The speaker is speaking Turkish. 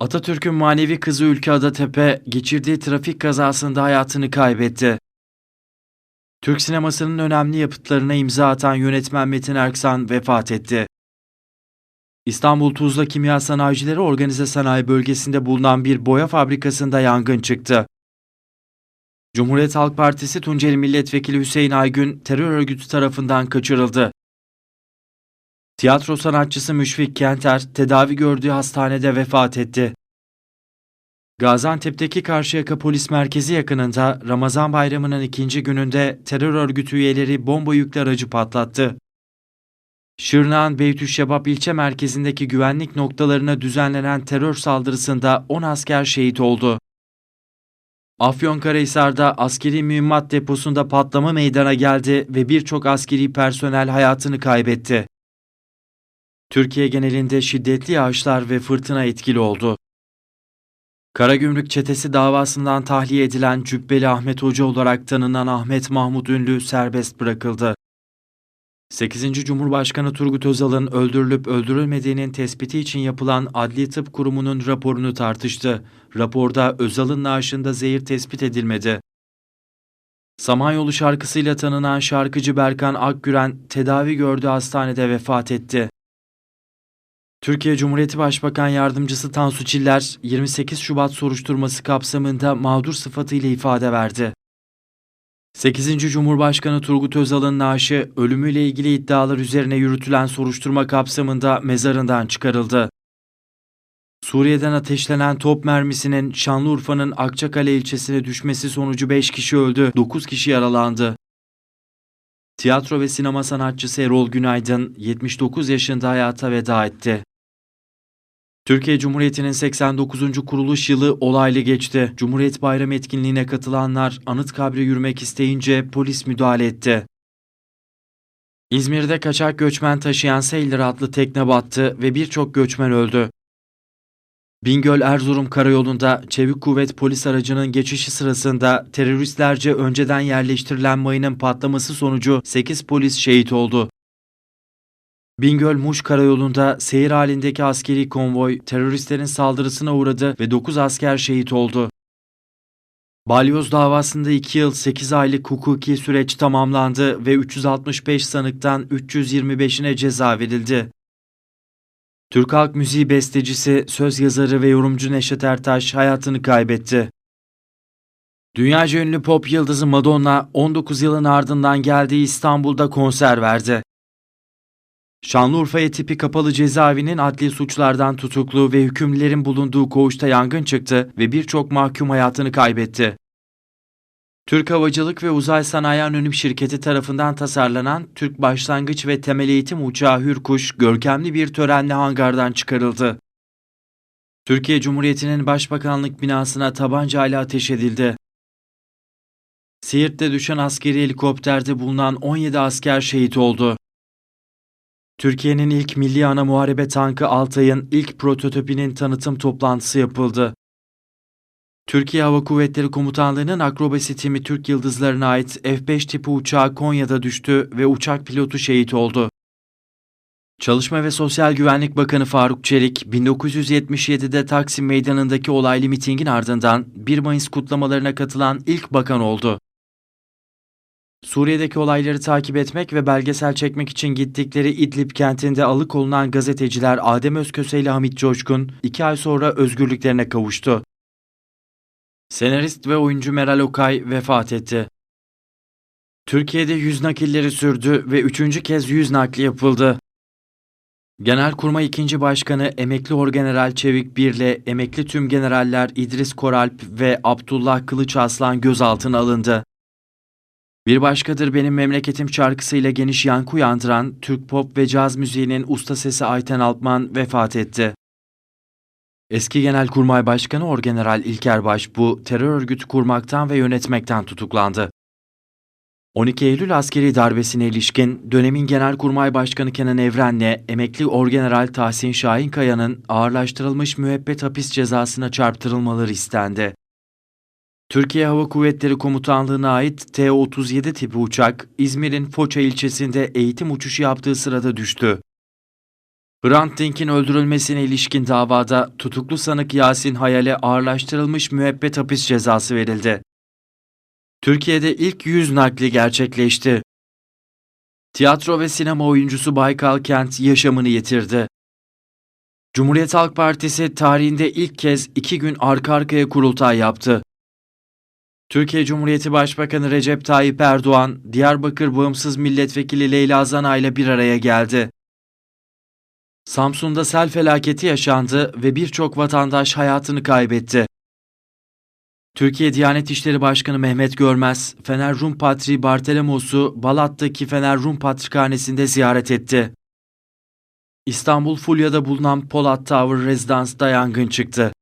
Atatürk'ün manevi kızı Ülke Adatepe geçirdiği trafik kazasında hayatını kaybetti. Türk sinemasının önemli yapıtlarına imza atan yönetmen Metin Erksan vefat etti. İstanbul Tuzla Kimya Sanayicileri Organize Sanayi Bölgesi'nde bulunan bir boya fabrikasında yangın çıktı. Cumhuriyet Halk Partisi Tunceli Milletvekili Hüseyin Aygün terör örgütü tarafından kaçırıldı. Tiyatro sanatçısı Müşfik Kenter tedavi gördüğü hastanede vefat etti. Gaziantep'teki Karşıyaka Polis Merkezi yakınında Ramazan Bayramı'nın ikinci gününde terör örgütü üyeleri bomba yüklü aracı patlattı. Şırnak'ın Beytüşşebap ilçe merkezindeki güvenlik noktalarına düzenlenen terör saldırısında 10 asker şehit oldu. Afyonkarahisar'da askeri mühimmat deposunda patlama meydana geldi ve birçok askeri personel hayatını kaybetti. Türkiye genelinde şiddetli yağışlar ve fırtına etkili oldu. Karagümrük çetesi davasından tahliye edilen Cübbeli Ahmet Hoca olarak tanınan Ahmet Mahmut Ünlü serbest bırakıldı. 8. Cumhurbaşkanı Turgut Özal'ın öldürülüp öldürülmediğinin tespiti için yapılan Adli Tıp Kurumu'nun raporunu tartıştı. Raporda Özal'ın naaşında zehir tespit edilmedi. Samanyolu şarkısıyla tanınan şarkıcı Berkan Akgüren tedavi gördüğü hastanede vefat etti. Türkiye Cumhuriyeti Başbakan Yardımcısı Tansu Çiller, 28 Şubat soruşturması kapsamında mağdur sıfatıyla ifade verdi. 8. Cumhurbaşkanı Turgut Özal'ın naaşı ölümüyle ilgili iddialar üzerine yürütülen soruşturma kapsamında mezarından çıkarıldı. Suriye'den ateşlenen top mermisinin Şanlıurfa'nın Akçakale ilçesine düşmesi sonucu 5 kişi öldü, 9 kişi yaralandı. Tiyatro ve sinema sanatçısı Erol Günaydın 79 yaşında hayata veda etti. Türkiye Cumhuriyeti'nin 89. kuruluş yılı olaylı geçti. Cumhuriyet Bayramı etkinliğine katılanlar Anıtkabir'e yürümek isteyince polis müdahale etti. İzmir'de kaçak göçmen taşıyan Sailor adlı tekne battı ve birçok göçmen öldü. Bingöl Erzurum karayolunda çevik kuvvet polis aracının geçişi sırasında teröristlerce önceden yerleştirilen mayının patlaması sonucu 8 polis şehit oldu. Bingöl Muş karayolunda seyir halindeki askeri konvoy teröristlerin saldırısına uğradı ve 9 asker şehit oldu. Balyoz davasında 2 yıl 8 aylık hukuki süreç tamamlandı ve 365 sanıktan 325'ine ceza verildi. Türk halk müziği bestecisi, söz yazarı ve yorumcu Neşet Ertaş hayatını kaybetti. Dünyaca ünlü pop yıldızı Madonna 19 yılın ardından geldiği İstanbul'da konser verdi. Şanlıurfa tipi kapalı cezaevinin adli suçlardan tutuklu ve hükümlülerin bulunduğu koğuşta yangın çıktı ve birçok mahkum hayatını kaybetti. Türk Havacılık ve Uzay Sanayi Anonim Şirketi tarafından tasarlanan Türk Başlangıç ve Temel Eğitim Uçağı Hürkuş görkemli bir törenle hangardan çıkarıldı. Türkiye Cumhuriyeti'nin Başbakanlık binasına tabancayla ateş edildi. Siirt'te düşen askeri helikopterde bulunan 17 asker şehit oldu. Türkiye'nin ilk milli ana muharebe tankı Altay'ın ilk prototipinin tanıtım toplantısı yapıldı. Türkiye Hava Kuvvetleri Komutanlığı'nın akrobasi timi Türk Yıldızlarına ait F-5 tipi uçağı Konya'da düştü ve uçak pilotu şehit oldu. Çalışma ve Sosyal Güvenlik Bakanı Faruk Çelik, 1977'de Taksim Meydanı'ndaki olaylı mitingin ardından 1 Mayıs kutlamalarına katılan ilk bakan oldu. Suriye'deki olayları takip etmek ve belgesel çekmek için gittikleri İdlib kentinde alıkonulan gazeteciler Adem Özköse ile Hamit Coşkun, iki ay sonra özgürlüklerine kavuştu. Senarist ve oyuncu Meral Okay vefat etti. Türkiye'de yüz nakilleri sürdü ve üçüncü kez yüz nakli yapıldı. Genelkurmay 2. Başkanı Emekli Orgeneral Çevik Bir ile emekli tüm generaller İdris Koralp ve Abdullah Kılıç Aslan gözaltına alındı. Bir başkadır benim memleketim şarkısıyla geniş yankı uyandıran Türk pop ve caz müziğinin usta sesi Ayten Altman vefat etti. Eski Genelkurmay Başkanı Orgeneral İlker Başbuğ terör örgütü kurmaktan ve yönetmekten tutuklandı. 12 Eylül askeri darbesine ilişkin dönemin Genelkurmay Başkanı Kenan Evren'le emekli Orgeneral Tahsin Şahinkaya'nın ağırlaştırılmış müebbet hapis cezasına çarptırılmaları istendi. Türkiye Hava Kuvvetleri Komutanlığı'na ait T-37 tipi uçak İzmir'in Foça ilçesinde eğitim uçuşu yaptığı sırada düştü. Hrant Dink'in öldürülmesine ilişkin davada tutuklu sanık Yasin Hayal'e ağırlaştırılmış müebbet hapis cezası verildi. Türkiye'de ilk yüz nakli gerçekleşti. Tiyatro ve sinema oyuncusu Baykal Kent yaşamını yitirdi. Cumhuriyet Halk Partisi tarihinde ilk kez iki gün arka arkaya kurultay yaptı. Türkiye Cumhuriyeti Başbakanı Recep Tayyip Erdoğan, Diyarbakır Bağımsız Milletvekili Leyla Zana ile bir araya geldi. Samsun'da sel felaketi yaşandı ve birçok vatandaş hayatını kaybetti. Türkiye Diyanet İşleri Başkanı Mehmet Görmez, Fener Rum Patriği Bartelemos'u Balat'taki Fener Rum Patrikhanesi'nde ziyaret etti. İstanbul Fulya'da bulunan Polat Tower Rezidans'ta yangın çıktı.